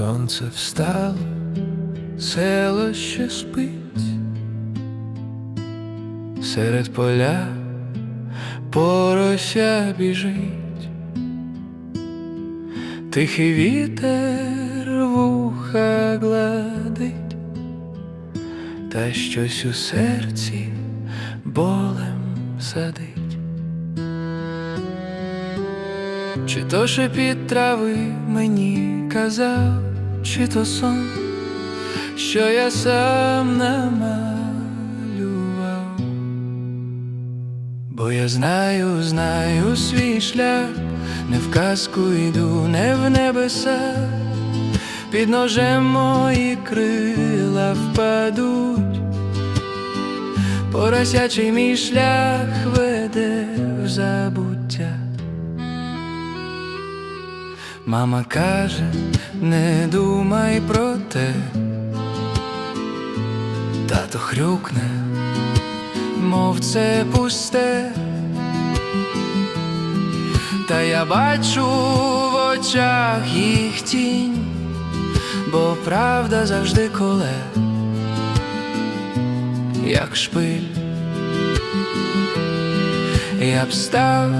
Сонце встало, село ще спить, серед поля порося біжить, тихий вітер вуха гладить, та щось у серці болем садить. Чи то шепіт трави мені казав, чи то сон, що я сам намалював, бо я знаю, знаю свій шлях, не в казку йду, не в небеса, під ножем мої крила впадуть, поросячий мій шлях веде в забуття. Мама каже, не думай про те, тато хрюкне, мов це пусте, та я бачу в очах їх тінь, бо правда завжди коле, як шпиль, я б став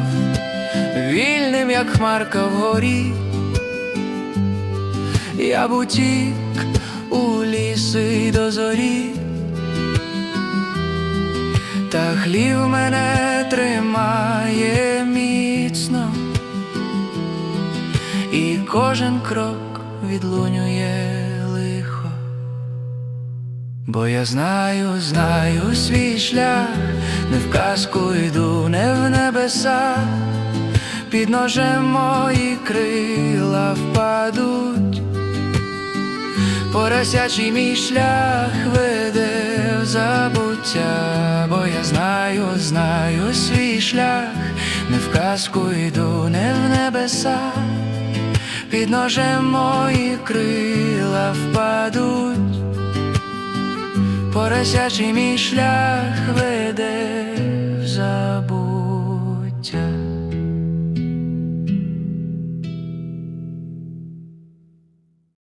вільним, як хмарка вгорі. Я б утік у ліси до зорі, та хлів мене тримає міцно, і кожен крок відлунює лихо, бо я знаю, знаю свій шлях, не в казку йду, не в небеса, під ножем мої крила Поросячий мій шлях веде в забуття, бо я знаю, знаю свій шлях, не в казку йду, не в небеса, під ножем мої крила впадуть, поросячий мій шлях веде